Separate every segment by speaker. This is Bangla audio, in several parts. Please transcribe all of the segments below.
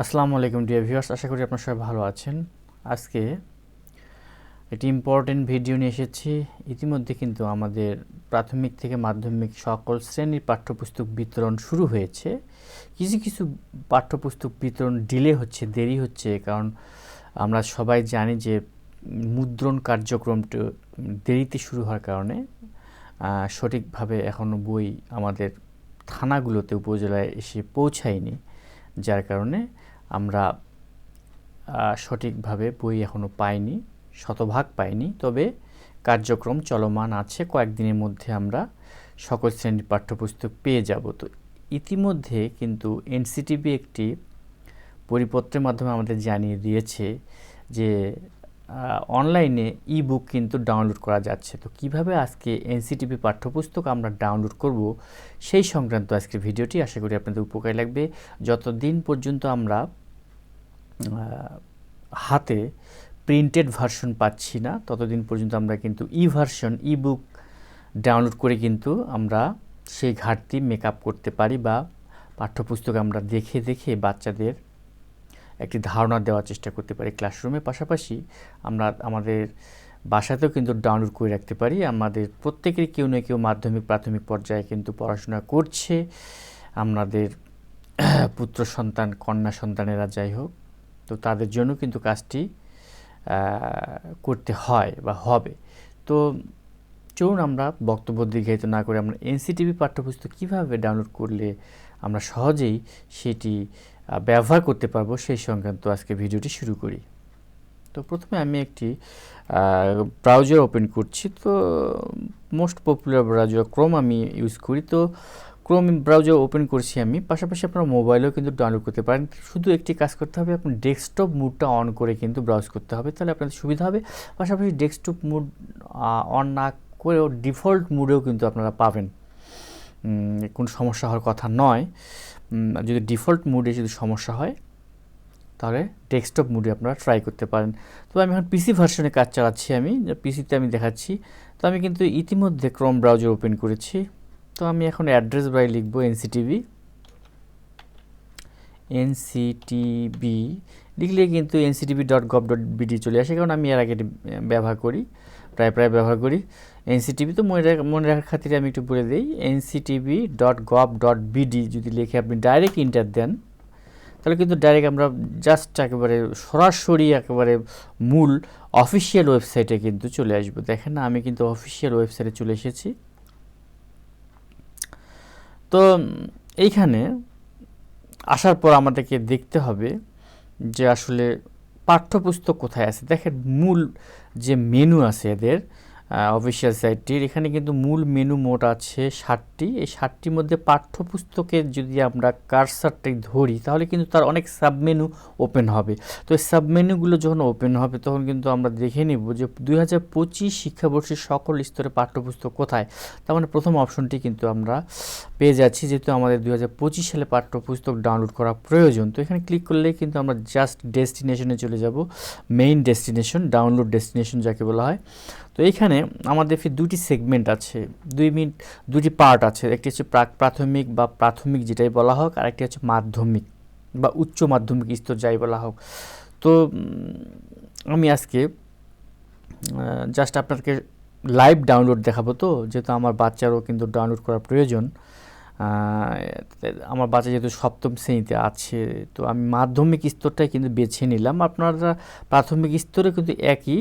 Speaker 1: আসসালামু আলাইকুম ডিয়ার ভিউয়ার্স আশা করি আপনার সবাই ভালো আছেন আজকে একটি ইম্পর্টেন্ট ভিডিও নিয়ে এসেছি ইতিমধ্যে কিন্তু আমাদের প্রাথমিক থেকে মাধ্যমিক সকল শ্রেণীর পাঠ্যপুস্তক বিতরণ শুরু হয়েছে কিছু কিছু পাঠ্যপুস্তক বিতরণ ডিলে হচ্ছে দেরি হচ্ছে কারণ আমরা সবাই জানি যে মুদ্রণ কার্যক্রমটা দেরিতে শুরু হওয়ার কারণে সঠিকভাবে এখনও বই আমাদের থানাগুলোতে উপজেলায় এসে পৌঁছায়নি যার কারণে আমরা সঠিকভাবে বই এখনও পাইনি শতভাগ পাইনি তবে কার্যক্রম চলমান আছে কয়েকদিনের মধ্যে আমরা সকল শ্রেণীর পাঠ্যপুস্তক পেয়ে যাব তো ইতিমধ্যে কিন্তু এনসিটিভি একটি পরিপত্রের মাধ্যমে আমাদের জানিয়ে দিয়েছে যে অনলাইনে ই বুক কিন্তু ডাউনলোড করা যাচ্ছে তো কিভাবে আজকে এনসিটিভি পাঠ্যপুস্তক আমরা ডাউনলোড করব সেই সংক্রান্ত আজকের ভিডিওটি আশা করি আপনাদের উপকার লাগবে যতদিন পর্যন্ত আমরা হাতে প্রিন্টেড ভার্সন পাচ্ছি না ততদিন পর্যন্ত আমরা কিন্তু ই ভার্সন ই বুক ডাউনলোড করে কিন্তু আমরা সেই ঘাটতি মেকআপ করতে পারি বা পাঠ্যপুস্তক আমরা দেখে দেখে বাচ্চাদের একটি ধারণা দেওয়ার চেষ্টা করতে পারি ক্লাসরুমের পাশাপাশি আমরা আমাদের বাসাতেও কিন্তু ডাউনলোড করে রাখতে পারি আমাদের প্রত্যেকের কেউ না কেউ মাধ্যমিক প্রাথমিক পর্যায়ে কিন্তু পড়াশোনা করছে আমাদের পুত্র সন্তান কন্যা সন্তানেরা যাই হোক তো তাদের জন্য কিন্তু কাজটি করতে হয় বা হবে তো চলুন আমরা বক্তব্য দীর্ঘায়িত না করে আমরা এনসিটিভি পাঠ্যপুস্তক কীভাবে ডাউনলোড করলে আমরা সহজেই সেটি ব্যবহার করতে পারবো সেই সংক্রান্ত আজকে ভিডিওটি শুরু করি তো প্রথমে আমি একটি ব্রাউজার ওপেন করছি তো মোস্ট পপুলার ব্রাউজার ক্রোম আমি ইউজ করি তো ক্রোম ব্রাউজার ওপেন করছি আমি পাশাপাশি আপনার মোবাইলেও কিন্তু ডাউনলোড করতে পারেন শুধু একটি কাজ করতে হবে আপনার ডেস্কটপ মুডটা অন করে কিন্তু ব্রাউজ করতে হবে তাহলে আপনাদের সুবিধা হবে পাশাপাশি ডেস্কটপ মুড অন না করেও ডিফল্ট মুডেও কিন্তু আপনারা পাবেন কোনো সমস্যা হওয়ার কথা নয় যদি ডিফল্ট মুডে যদি সমস্যা হয় তাহলে ডেস্কটপ মুডে আপনারা ট্রাই করতে পারেন তো আমি এখন পিসি ভার্সনে কাজ চালাচ্ছি আমি পিসিতে আমি দেখাচ্ছি তো আমি কিন্তু ইতিমধ্যে ক্রম ব্রাউজার ওপেন করেছি তো আমি এখন অ্যাড্রেস বাই লিখব এনসিটিভি এনসিটিবি লিখলে কিন্তু NCTV dot gov dot BD চলে আসে কারণ আমি এর আগে ব্যবহার করি প্রায় প্রায় ব্যবহার করি এনসিটিভি তো মনে মনে রাখার খাতিরে আমি একটু বলে দিই NCTV dot gov dot BD যদি লিখে আপনি ডাইরেক্ট ইন্টার দেন তাহলে কিন্তু ডাইরেক্ট আমরা জাস্ট একেবারে সরাসরি একেবারে মূল অফিসিয়াল ওয়েবসাইটে কিন্তু চলে আসবো দেখেন না আমি কিন্তু অফিসিয়াল ওয়েবসাইটে চলে এসেছি তো এইখানে আসার পর আমাদেরকে দেখতে হবে যে আসলে পাঠ্যপুস্তক কোথায় আছে দেখেন মূল যে মেনু আছে এদের অফিসিয়াল সাইটটির এখানে কিন্তু মূল মেনু মোড আছে ষাটটি এই ষাটটির মধ্যে পাঠ্যপুস্তকের যদি আমরা কারসারটি ধরি তাহলে কিন্তু তার অনেক সাবমেনু ওপেন হবে তো এই সাবমেনুগুলো যখন ওপেন হবে তখন কিন্তু আমরা দেখে নিব যে দুই হাজার পঁচিশ শিক্ষাবর্ষের সকল স্তরে পাঠ্যপুস্তক কোথায় তার মানে প্রথম অপশনটি কিন্তু আমরা পেয়ে যাচ্ছি যেহেতু আমাদের দুই হাজার পঁচিশ সালে পাঠ্যপুস্তক ডাউনলোড করা প্রয়োজন তো এখানে ক্লিক করলে কিন্তু আমরা জাস্ট ডেস্টিনেশনে চলে যাব মেইন ডেস্টিনেশন ডাউনলোড ডেস্টিনেশন যাকে বলা হয় তো এইখানে আমাদের দুটি সেগমেন্ট আছে দুই মিনিট দুটি পার্ট আছে একটি হচ্ছে প্রাক প্রাথমিক বা প্রাথমিক যেটাই বলা হোক আর একটি হচ্ছে মাধ্যমিক বা উচ্চ মাধ্যমিক স্তর যাই বলা হোক তো আমি আজকে জাস্ট আপনাকে লাইভ ডাউনলোড দেখাবো তো যেহেতু আমার বাচ্চারও কিন্তু ডাউনলোড করার প্রয়োজন আমার বাচ্চা যেহেতু সপ্তম শ্রেণীতে আছে তো আমি মাধ্যমিক স্তরটাই কিন্তু বেছে নিলাম আপনারা প্রাথমিক স্তরে কিন্তু একই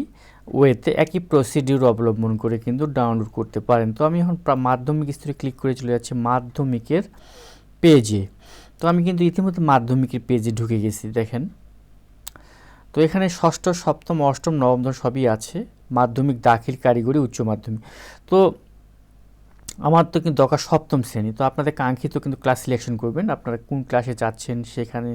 Speaker 1: ওয়েতে একই প্রসিডিউর অবলম্বন করে কিন্তু ডাউনলোড করতে পারেন তো আমি এখন মাধ্যমিক স্তরে ক্লিক করে চলে যাচ্ছি মাধ্যমিকের পেজে তো আমি কিন্তু ইতিমধ্যে মাধ্যমিকের পেজে ঢুকে গেছি দেখেন তো এখানে ষষ্ঠ সপ্তম অষ্টম নবম সবই আছে মাধ্যমিক দাখিল কারিগরি উচ্চ মাধ্যমিক তো আমার তো কিন্তু দরকার সপ্তম শ্রেণী তো আপনাদের কাঙ্ক্ষিত কিন্তু ক্লাস সিলেকশন করবেন আপনারা কোন ক্লাসে যাচ্ছেন সেখানে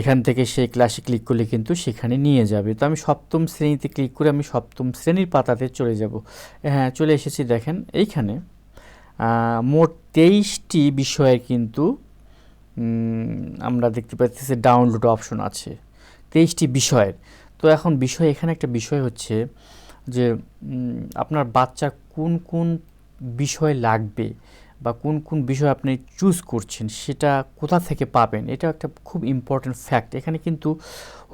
Speaker 1: এখান থেকে সেই ক্লাসে ক্লিক করলে কিন্তু সেখানে নিয়ে যাবে তো আমি সপ্তম শ্রেণীতে ক্লিক করে আমি সপ্তম শ্রেণীর পাতাতে চলে যাব হ্যাঁ চলে এসেছি দেখেন এইখানে মোট তেইশটি বিষয়ের কিন্তু আমরা দেখতে পাচ্ছি যে ডাউনলোড অপশন আছে তেইশটি বিষয়ের তো এখন বিষয় এখানে একটা বিষয় হচ্ছে যে আপনার বাচ্চা কোন কোন বিষয় লাগবে বা কোন কোন বিষয় আপনি চুজ করছেন সেটা কোথা থেকে পাবেন এটা একটা খুব ইম্পর্ট্যান্ট ফ্যাক্ট এখানে কিন্তু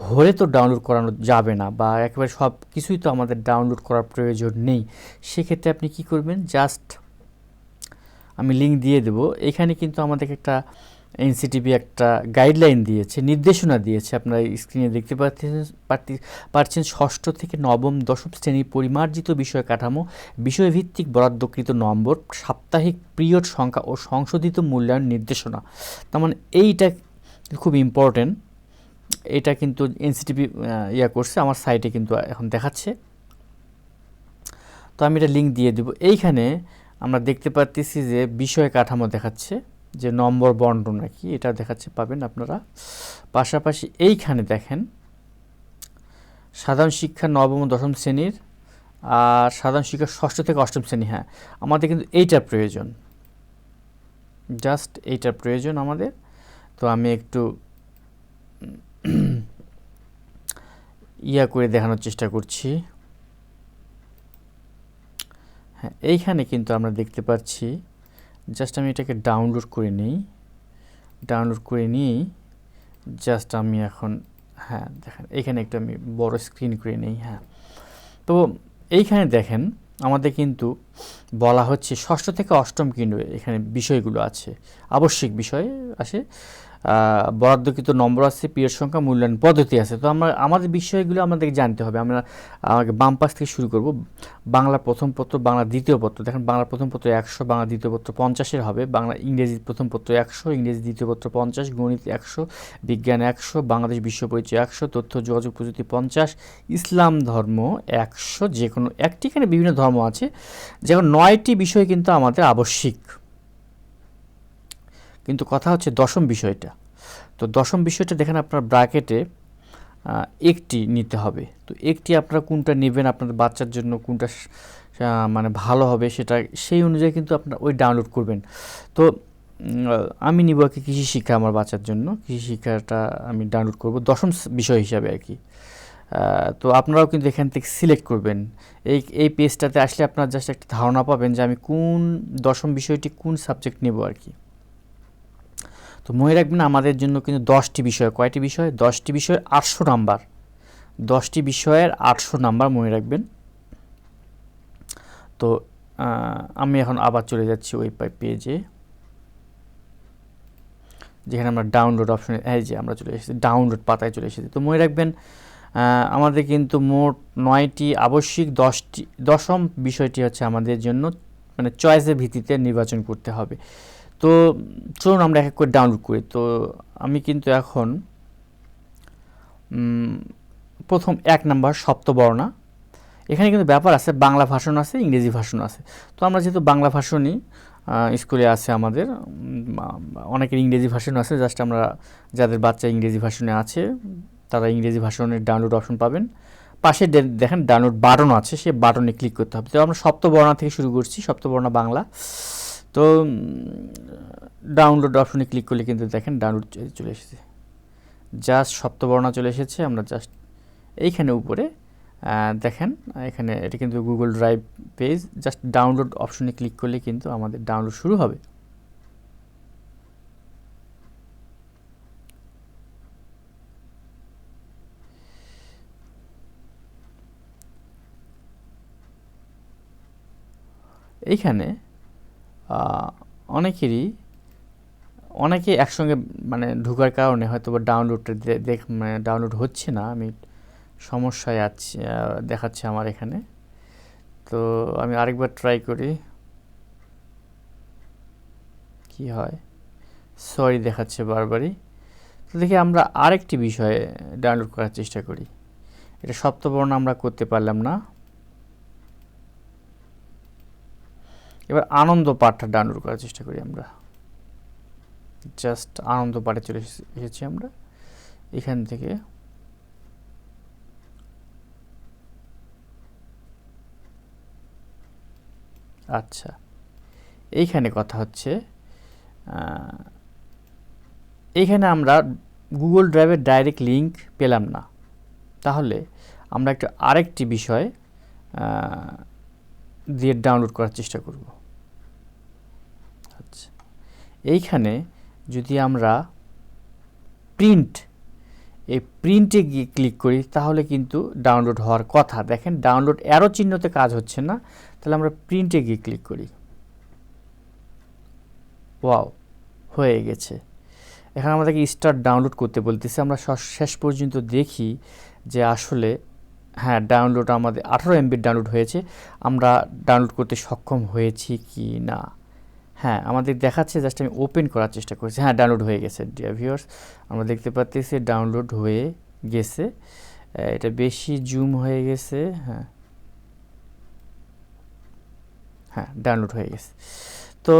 Speaker 1: হলে তো ডাউনলোড করানো যাবে না বা একেবারে সব কিছুই তো আমাদের ডাউনলোড করার প্রয়োজন নেই সেক্ষেত্রে আপনি কি করবেন জাস্ট আমি লিঙ্ক দিয়ে দেব এখানে কিন্তু আমাদেরকে একটা এনসিটিভি একটা গাইডলাইন দিয়েছে নির্দেশনা দিয়েছে আপনারা স্ক্রিনে দেখতে পাচ্ছেন পারছেন ষষ্ঠ থেকে নবম দশম শ্রেণীর পরিমার্জিত বিষয় কাঠামো বিষয়ভিত্তিক বরাদ্দকৃত নম্বর সাপ্তাহিক পিরিয়ড সংখ্যা ও সংশোধিত মূল্যায়ন নির্দেশনা তার মানে এইটা খুব ইম্পর্টেন্ট এটা কিন্তু এনসিটিভি ইয়া করছে আমার সাইটে কিন্তু এখন দেখাচ্ছে তো আমি এটা লিঙ্ক দিয়ে দেবো এইখানে আমরা দেখতে পাচ্ছি যে বিষয় কাঠামো দেখাচ্ছে যে নম্বর বন্ড কি এটা দেখাচ্ছে পাবেন আপনারা পাশাপাশি এইখানে দেখেন সাধারণ শিক্ষা নবম দশম শ্রেণীর আর সাধারণ শিক্ষা ষষ্ঠ থেকে অষ্টম শ্রেণী হ্যাঁ আমাদের কিন্তু এইটার প্রয়োজন জাস্ট এইটার প্রয়োজন আমাদের তো আমি একটু ইয়া করে দেখানোর চেষ্টা করছি হ্যাঁ এইখানে কিন্তু আমরা দেখতে পাচ্ছি জাস্ট আমি এটাকে ডাউনলোড করে নিই ডাউনলোড করে নিই জাস্ট আমি এখন হ্যাঁ দেখেন এখানে একটু আমি বড় স্ক্রিন করে নিই হ্যাঁ তো এইখানে দেখেন আমাদের কিন্তু বলা হচ্ছে ষষ্ঠ থেকে অষ্টম কিন্তু এখানে বিষয়গুলো আছে আবশ্যিক বিষয় আছে বরাদ্দকৃত নম্বর আছে পিয়ের সংখ্যা মূল্যায়ন পদ্ধতি আছে তো আমরা আমাদের বিষয়গুলো আমাদেরকে জানতে হবে আমরা আমাকে বাম পাশ থেকে শুরু করব বাংলা প্রথম পত্র বাংলা দ্বিতীয় পত্র দেখেন বাংলা প্রথম পত্র একশো বাংলা দ্বিতীয় পত্র পঞ্চাশের হবে বাংলা ইংরেজি প্রথম পত্র একশো ইংরেজি দ্বিতীয় পত্র পঞ্চাশ গণিত একশো বিজ্ঞান একশো বাংলাদেশ বিশ্ব পরিচয় একশো তথ্য যোগাযোগ প্রযুক্তি পঞ্চাশ ইসলাম ধর্ম একশো যে কোনো একটি এখানে বিভিন্ন ধর্ম আছে যেমন নয়টি বিষয় কিন্তু আমাদের আবশ্যিক কিন্তু কথা হচ্ছে দশম বিষয়টা তো দশম বিষয়টা দেখেন আপনার ব্র্যাকেটে একটি নিতে হবে তো একটি আপনারা কোনটা নেবেন আপনার বাচ্চার জন্য কোনটা মানে ভালো হবে সেটা সেই অনুযায়ী কিন্তু আপনার ওই ডাউনলোড করবেন তো আমি নিব আর কি কৃষি শিক্ষা আমার বাচ্চার জন্য কৃষি শিক্ষাটা আমি ডাউনলোড করব দশম বিষয় হিসাবে আর কি তো আপনারাও কিন্তু এখান থেকে সিলেক্ট করবেন এই এই পেজটাতে আসলে আপনার জাস্ট একটা ধারণা পাবেন যে আমি কোন দশম বিষয়টি কোন সাবজেক্ট নেব আর কি তো মনে রাখবেন আমাদের জন্য কিন্তু দশটি বিষয় কয়টি বিষয় দশটি বিষয়ের আটশো নাম্বার দশটি বিষয়ের আটশো নাম্বার মনে রাখবেন তো আমি এখন আবার চলে যাচ্ছি ওই পেজে যেখানে আমরা ডাউনলোড অপশনে এই যে আমরা চলে এসেছি ডাউনলোড পাতায় চলে এসেছি তো মনে রাখবেন আমাদের কিন্তু মোট নয়টি আবশ্যিক দশটি দশম বিষয়টি হচ্ছে আমাদের জন্য মানে চয়েসের ভিত্তিতে নির্বাচন করতে হবে তো চলুন আমরা এক এক করে ডাউনলোড করি তো আমি কিন্তু এখন প্রথম এক নাম্বার সপ্তবর্ণা এখানে কিন্তু ব্যাপার আছে বাংলা ভাষণ আছে ইংরেজি ভাষণ আছে তো আমরা যেহেতু বাংলা ভাষণই স্কুলে আছে আমাদের অনেকের ইংরেজি ভাষণ আছে জাস্ট আমরা যাদের বাচ্চা ইংরেজি ভাষণে আছে তারা ইংরেজি ভাষণের ডাউনলোড অপশন পাবেন পাশে দেখেন ডাউনলোড বাটন আছে সে বাটনে ক্লিক করতে হবে তো আমরা সপ্তবর্ণা থেকে শুরু করছি সপ্তবর্ণা বাংলা তো ডাউনলোড অপশনে ক্লিক করলে কিন্তু দেখেন ডাউনলোড চলে এসেছে জাস্ট সপ্তবর্ণা চলে এসেছে আমরা জাস্ট এইখানে উপরে দেখেন এখানে এটা কিন্তু Google drive page just download অপশনে ক্লিক করলে কিন্তু আমাদের ডাউনলোড শুরু হবে এইখানে অনেকেরই অনেকে একসঙ্গে মানে ঢুকার কারণে হয়তো বা ডাউনলোডটা দেখ মানে ডাউনলোড হচ্ছে না আমি সমস্যায় আছি দেখাচ্ছে আমার এখানে তো আমি আরেকবার ট্রাই করি কি হয় সরি দেখাচ্ছে বারবারই তো দেখি আমরা আরেকটি বিষয়ে ডাউনলোড করার চেষ্টা করি এটা সপ্তবর্ণ আমরা করতে পারলাম না এবার আনন্দ পাঠটা ডাউনলোড করার চেষ্টা করি আমরা জাস্ট আনন্দ পাঠে চলে এসেছি আমরা এখান থেকে আচ্ছা এইখানে কথা হচ্ছে এইখানে আমরা গুগল ড্রাইভের ডাইরেক্ট লিঙ্ক পেলাম না তাহলে আমরা একটা আরেকটি বিষয় দিয়ে ডাউনলোড করার চেষ্টা করব আচ্ছা এইখানে যদি আমরা প্রিন্ট এই প্রিন্টে গিয়ে ক্লিক করি তাহলে কিন্তু ডাউনলোড হওয়ার কথা দেখেন ডাউনলোড অ্যারো চিহ্নতে কাজ হচ্ছে না তাহলে আমরা প্রিন্টে গিয়ে ক্লিক করি ওয়াও হয়ে গেছে এখানে আমাদেরকে স্টার ডাউনলোড করতে বলতেছে আমরা শেষ পর্যন্ত দেখি যে আসলে হ্যাঁ ডাউনলোড আমাদের আঠারো এমবির ডাউনলোড হয়েছে আমরা ডাউনলোড করতে সক্ষম হয়েছি কি না হ্যাঁ আমাদের দেখাচ্ছে জাস্ট আমি ওপেন করার চেষ্টা করছি হ্যাঁ ডাউনলোড হয়ে গেছে ডিয়ার ভিউয়ার্স আমরা দেখতে পাচ্ছি ডাউনলোড হয়ে গেছে এটা বেশি জুম হয়ে গেছে হ্যাঁ হ্যাঁ ডাউনলোড হয়ে গেছে তো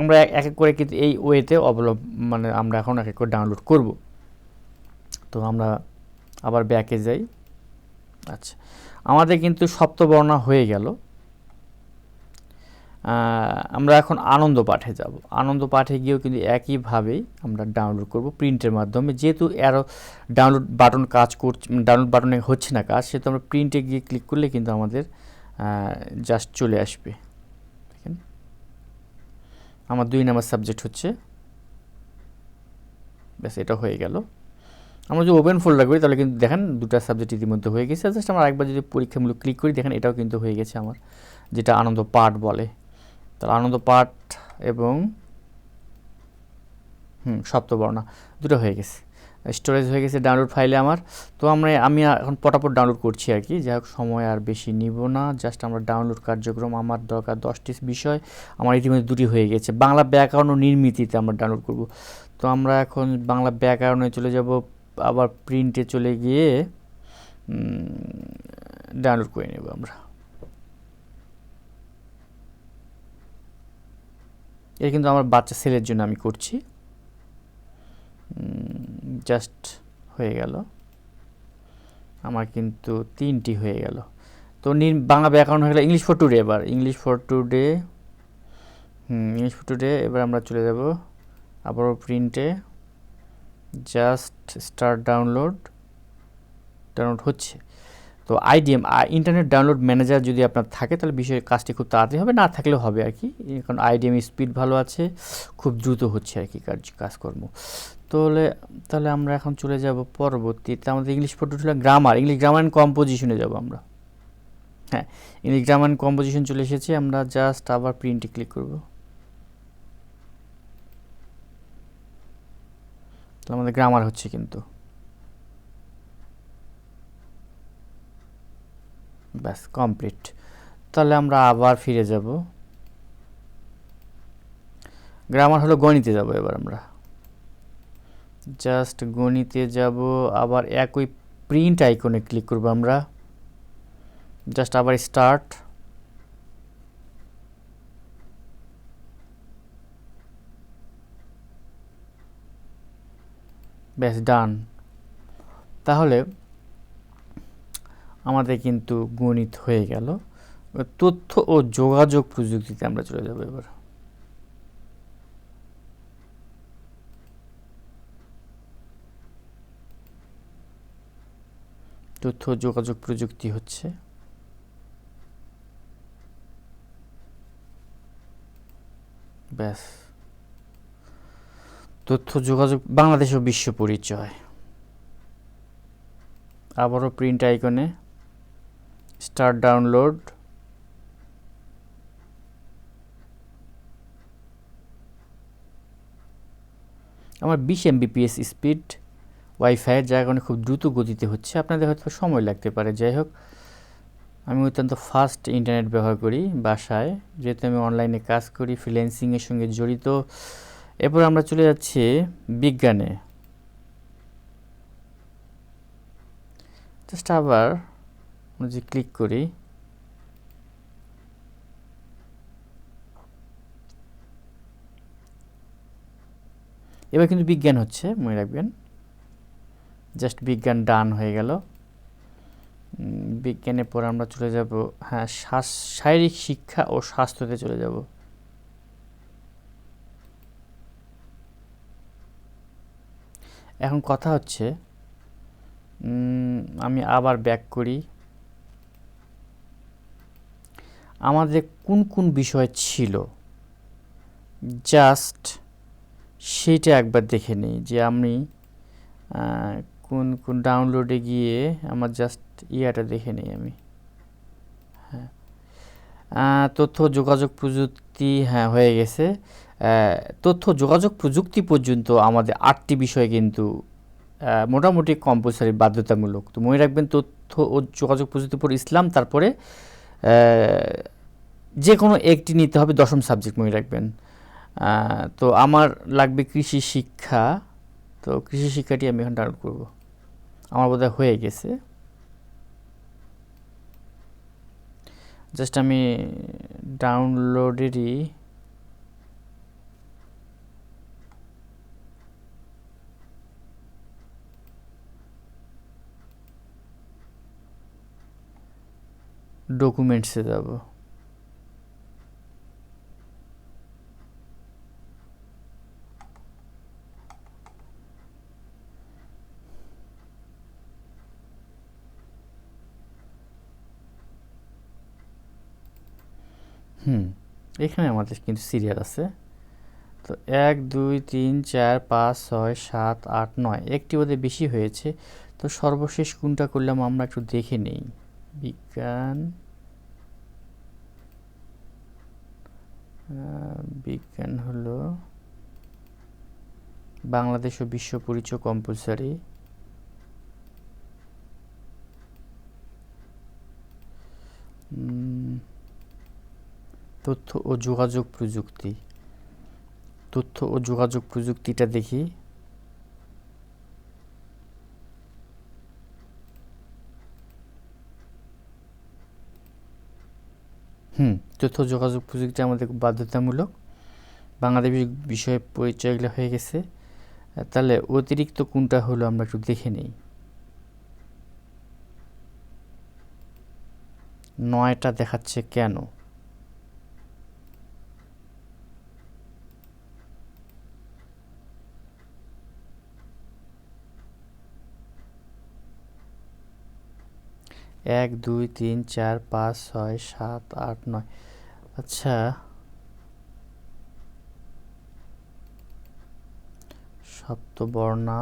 Speaker 1: আমরা এক এক করে কিন্তু এই ওয়েতে অবলম্ব মানে আমরা এখন এক এক করে ডাউনলোড করব তো আমরা আবার ব্যাকে যাই আচ্ছা আমাদের কিন্তু সপ্তবর্ণ হয়ে গেল আমরা এখন আনন্দ পাঠে যাব আনন্দ পাঠে গিয়েও কিন্তু একইভাবেই আমরা ডাউনলোড করব প্রিন্টের মাধ্যমে যেহেতু অ্যারো ডাউনলোড বাটন কাজ করছে ডাউনলোড বাটনে হচ্ছে না কাজ সেহেতু আমরা প্রিন্টে গিয়ে ক্লিক করলে কিন্তু আমাদের জাস্ট চলে আসবে দেখেন আমার দুই নাম্বার সাবজেক্ট হচ্ছে ব্যাস এটা হয়ে গেল আমরা যদি ওপেন ফোল্ডার করি তাহলে কিন্তু দেখেন দুটো সাবজেক্ট ইতিমধ্যে হয়ে গেছে জাস্ট আমরা একবার যদি পরীক্ষামূলক ক্লিক করি দেখেন এটাও কিন্তু হয়ে গেছে আমার যেটা আনন্দ পাঠ বলে তাহলে আনন্দ পাঠ এবং হুম সপ্তবর্ণা দুটো হয়ে গেছে স্টোরেজ হয়ে গেছে ডাউনলোড ফাইলে আমার তো আমরা আমি এখন পটাপট ডাউনলোড করছি আর কি যাই হোক সময় আর বেশি নিব না জাস্ট আমরা ডাউনলোড কার্যক্রম আমার দরকার দশটি বিষয় আমার ইতিমধ্যে দুটি হয়ে গেছে বাংলা ব্যাকরণ ও নির্মিতিতে আমরা ডাউনলোড করব তো আমরা এখন বাংলা ব্যাকরণে চলে যাব আবার প্রিন্টে চলে গিয়ে ডাউনলোড করে নেব আমরা এটা কিন্তু আমার বাচ্চা ছেলের জন্য আমি করছি জাস্ট হয়ে গেল আমার কিন্তু তিনটি হয়ে গেল তো নিন বাংলা ব্যাকরণ হয়ে গেল ইংলিশ ফর টুডে এবার English for today English for today এবার আমরা চলে যাব আবারও প্রিন্টে জাস্ট স্টার ডাউনলোড ডাউনলোড হচ্ছে তো আইডিএম ইন্টারনেট ডাউনলোড ম্যানেজার যদি আপনার থাকে তাহলে বিষয়ের কাজটি খুব তাড়াতাড়ি হবে না থাকলেও হবে আর কি কারণ আইডিএম স্পিড ভালো আছে খুব দ্রুত হচ্ছে আর কি কাজ কাজকর্ম তাহলে তাহলে আমরা এখন চলে যাব পরবর্তীতে আমাদের ইংলিশ পড়তে গ্রামার ইংলিশ গ্রামার অ্যান্ড কম্পোজিশনে যাব আমরা হ্যাঁ ইংলিশ গ্রামার অ্যান্ড কম্পোজিশন চলে এসেছে আমরা জাস্ট আবার প্রিন্টে ক্লিক করবো তাহলে আমাদের গ্রামার হচ্ছে কিন্তু ব্যাস কমপ্লিট তাহলে আমরা আবার ফিরে যাব গ্রামার হলো গণিতে যাব এবার আমরা জাস্ট গণিতে যাব আবার একই প্রিন্ট আইকনে ক্লিক করব আমরা জাস্ট আবার স্টার্ট ব্যাস ডান তাহলে আমাদের কিন্তু গণিত হয়ে গেল তথ্য ও যোগাযোগ প্রযুক্তিতে আমরা চলে যাব এবার তথ্য যোগাযোগ প্রযুক্তি হচ্ছে ব্যাস তথ্য যোগাযোগ বাংলাদেশ ও বিশ্ব পরিচয় আবারও প্রিন্ট আইকনে স্টার্ট ডাউনলোড আমার বিশ এমবিপিএস স্পিড ওয়াইফাই যার কারণে খুব দ্রুত গতিতে হচ্ছে আপনাদের হয়তো সময় লাগতে পারে যাই হোক আমি অত্যন্ত ফাস্ট ইন্টারনেট ব্যবহার করি বাসায় যেহেতু আমি অনলাইনে কাজ করি ফ্রিল্যান্সিংয়ের সঙ্গে জড়িত এরপর আমরা চলে যাচ্ছি বিজ্ঞানে জাস্ট আবার যদি ক্লিক করি এবার কিন্তু বিজ্ঞান হচ্ছে মনে রাখবেন জাস্ট বিজ্ঞান ডান হয়ে গেল বিজ্ঞানের পর আমরা চলে যাব হ্যাঁ শারীরিক শিক্ষা ও স্বাস্থ্যতে চলে যাব এখন কথা হচ্ছে আমি আবার ব্যাক করি আমাদের কোন কোন বিষয় ছিল জাস্ট সেইটা একবার দেখে নিই যে আমি কোন কোন ডাউনলোডে গিয়ে আমার জাস্ট ইয়াটা দেখে নিই আমি হ্যাঁ তথ্য যোগাযোগ প্রযুক্তি প্রযুক্তি হ্যাঁ হয়ে গেছে তথ্য যোগাযোগ প্রযুক্তি পর্যন্ত আমাদের আটটি বিষয় কিন্তু মোটামুটি কম্পালসারি বাধ্যতামূলক তো মনে রাখবেন তথ্য ও যোগাযোগ প্রযুক্তির পর ইসলাম তারপরে যে কোনো একটি নিতে হবে দশম সাবজেক্ট মনে রাখবেন তো আমার লাগবে কৃষি শিক্ষা তো কৃষি শিক্ষাটি আমি এখন ডাউনলোড করব আমার বোধহয় হয়ে গেছে জাস্ট আমি ডাউনলোডেরই ডকুমেন্টসে যাব এখানে আমাদের কিন্তু সিরিয়াল আছে তো এক দুই তিন চার পাঁচ ছয় সাত আট নয় একটি ওদের বেশি হয়েছে তো সর্বশেষ কোনটা করলাম আমরা একটু দেখে নেই বিজ্ঞান বিজ্ঞান হলো বাংলাদেশ ও বিশ্ব পরিচয় কম্পালসারি তথ্য ও যোগাযোগ প্রযুক্তি তথ্য ও যোগাযোগ প্রযুক্তিটা দেখি হুম তথ্য যোগাযোগ প্রযুক্তি আমাদের বাধ্যতামূলক বাংলাদেশ বিষয়ে পরিচয়গুলো হয়ে গেছে তাহলে অতিরিক্ত কোনটা হলো আমরা একটু দেখে নিই নয়টা দেখাচ্ছে কেন এক দুই তিন চার পাঁচ ছয় সাত আট নয় আচ্ছা সপ্তবর্ণা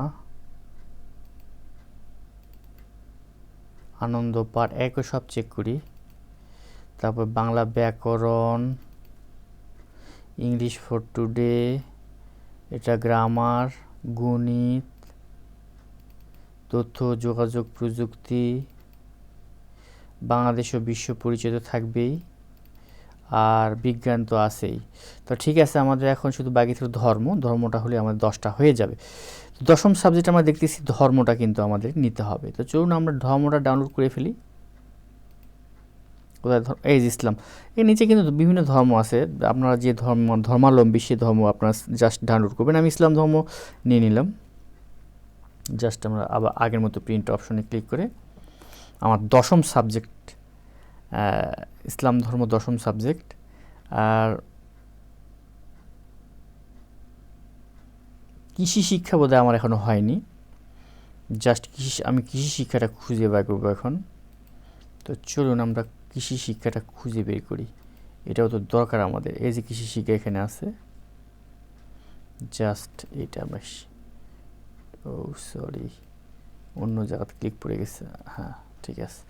Speaker 1: আনন্দ পাঠ একও সব চেক করি তারপর বাংলা ব্যাকরণ ইংলিশ ফর টুডে এটা গ্রামার গণিত তথ্য যোগাযোগ প্রযুক্তি বাংলাদেশ ও বিশ্ব পরিচিত থাকবেই আর বিজ্ঞান তো আছেই তো ঠিক আছে আমাদের এখন শুধু বাকি থাকলো ধর্ম ধর্মটা হলে আমাদের দশটা হয়ে যাবে তো দশম সাবজেক্ট আমরা দেখতেছি ধর্মটা কিন্তু আমাদের নিতে হবে তো চলুন আমরা ধর্মটা ডাউনলোড করে ফেলি কোথায় এই ইসলাম এর নিচে কিন্তু বিভিন্ন ধর্ম আছে আপনারা যে ধর্ম ধর্মালম্বী সে ধর্ম আপনারা জাস্ট ডাউনলোড করবেন আমি ইসলাম ধর্ম নিয়ে নিলাম জাস্ট আমরা আবার আগের মতো প্রিন্ট অপশনে ক্লিক করে আমার দশম সাবজেক্ট ইসলাম ধর্ম দশম সাবজেক্ট আর কৃষি শিক্ষা বোধহয় আমার এখনও হয়নি জাস্ট কৃষি আমি কৃষি শিক্ষাটা খুঁজে বের করবো এখন তো চলুন আমরা কৃষি শিক্ষাটা খুঁজে বের করি এটাও তো দরকার আমাদের এই যে কৃষি শিক্ষা এখানে আছে জাস্ট এটা আমরা ও সরি অন্য জায়গাতে ক্লিক পড়ে গেছে হ্যাঁ ঠিক আছে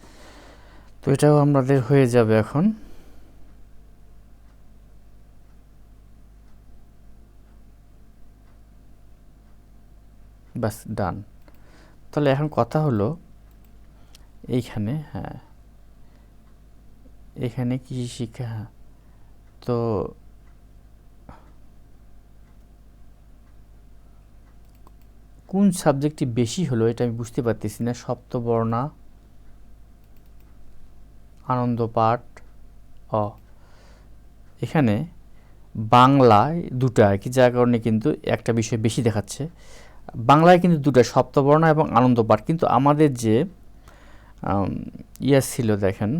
Speaker 1: তো এটাও আমাদের হয়ে যাবে এখন ব্যাস ডান তাহলে এখন কথা হলো এইখানে হ্যাঁ এখানে কৃষি শিক্ষা হ্যাঁ তো কোন সাবজেক্টটি বেশি হলো এটা আমি বুঝতে পারতেছি না সপ্তবর্ণা আনন্দ পাঠ অ এখানে বাংলায় দুটা আর কি যার কারণে কিন্তু একটা বিষয় বেশি দেখাচ্ছে বাংলায় কিন্তু দুটা সপ্তবর্ণ এবং আনন্দ পাঠ কিন্তু আমাদের যে ইয়ে ছিল দেখেন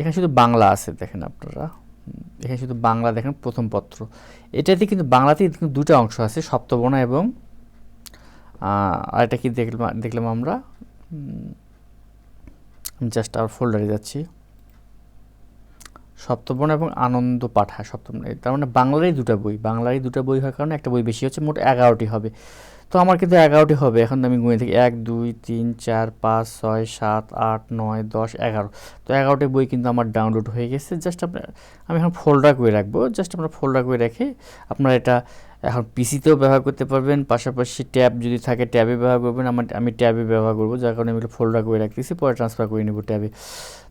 Speaker 1: এখানে শুধু বাংলা আছে দেখেন আপনারা এখানে শুধু বাংলা দেখেন প্রথম পত্র এটাতে কিন্তু বাংলাতে কিন্তু দুটো অংশ আছে সপ্তবর্ণ এবং আর এটা কি দেখলাম দেখলাম আমরা আমি জাস্ট আর ফোল্ডারে যাচ্ছি সপ্তবর্ণ এবং আনন্দ পাঠা সপ্তবর্ণ তার মানে বাংলারই দুটো বই বাংলারই দুটো বই হওয়ার কারণে একটা বই বেশি হচ্ছে মোট এগারোটি হবে তো আমার কিন্তু এগারোটি হবে এখন আমি গুনে থাকি এক দুই তিন চার পাঁচ ছয় সাত আট নয় দশ এগারো তো এগারোটি বই কিন্তু আমার ডাউনলোড হয়ে গেছে জাস্ট আপনার আমি এখন ফোল্ডার করে রাখবো জাস্ট আপনার ফোল্ডার করে রেখে আপনার এটা এখন পিসিতেও ব্যবহার করতে পারবেন পাশাপাশি ট্যাব যদি থাকে ট্যাবে ব্যবহার করবেন আমার আমি ট্যাবে ব্যবহার করবো যার কারণে আমি ফোল্ডার করে রাখতেছি পরে ট্রান্সফার করে নেব ট্যাবে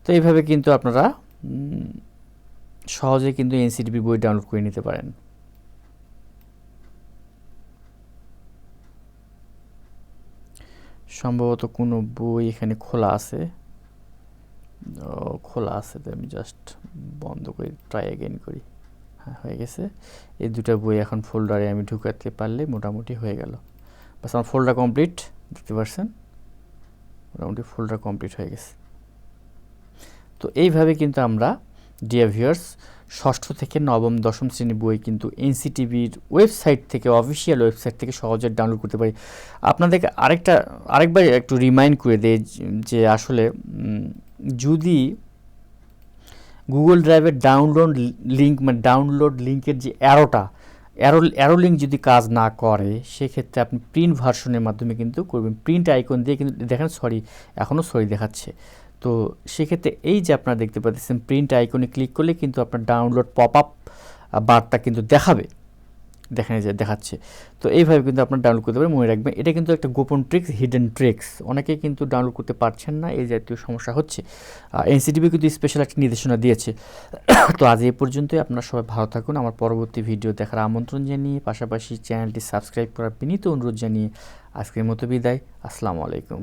Speaker 1: তো এইভাবে কিন্তু আপনারা সহজে কিন্তু এনসিটিভি বই ডাউনলোড করে নিতে পারেন সম্ভবত কোনো বই এখানে খোলা আছে খোলা আছে তো আমি জাস্ট বন্ধ করে ট্রাই অ্যাগেন করি হ্যাঁ হয়ে গেছে এই দুটো বই এখন ফোল্ডারে আমি ঢুকাতে পারলে মোটামুটি হয়ে গেল বাস আমার ফোল্ডার কমপ্লিট দেখতে পারছেন মোটামুটি ফোল্ডার কমপ্লিট হয়ে গেছে তো এইভাবে কিন্তু আমরা ডিয়ার ভিউয়ার্স ষষ্ঠ থেকে নবম দশম শ্রেণী বই কিন্তু এনসিটিভির ওয়েবসাইট থেকে অফিসিয়াল ওয়েবসাইট থেকে সহজে ডাউনলোড করতে পারি আপনাদেরকে আরেকটা আরেকবার একটু রিমাইন্ড করে দেয় যে আসলে যদি গুগল ড্রাইভের ডাউনলোড লিঙ্ক মানে ডাউনলোড লিঙ্কের যে অ্যারোটা অ্যারো অ্যারো লিঙ্ক যদি কাজ না করে সেক্ষেত্রে আপনি প্রিন্ট ভার্সনের মাধ্যমে কিন্তু করবেন প্রিন্ট আইকন দিয়ে কিন্তু দেখেন সরি এখনও সরি দেখাচ্ছে তো সেক্ষেত্রে এই যে আপনারা দেখতে পাচ্ছেন প্রিন্ট আইকনে ক্লিক করলে কিন্তু আপনার ডাউনলোড পপ আপ বার্তা কিন্তু দেখাবে দেখানো যায় দেখাচ্ছে তো এইভাবে কিন্তু আপনার ডাউনলোড করতে পারে মনে রাখবেন এটা কিন্তু একটা গোপন ট্রিক্স হিডেন ট্রিক্স অনেকে কিন্তু ডাউনলোড করতে পারছেন না এই জাতীয় সমস্যা হচ্ছে এনসিটিভি কিন্তু স্পেশাল একটা নির্দেশনা দিয়েছে তো আজ এ পর্যন্তই আপনারা সবাই ভালো থাকুন আমার পরবর্তী ভিডিও দেখার আমন্ত্রণ জানিয়ে পাশাপাশি চ্যানেলটি সাবস্ক্রাইব করার বিনীত অনুরোধ জানিয়ে আজকের মতো বিদায় আসসালামু আলাইকুম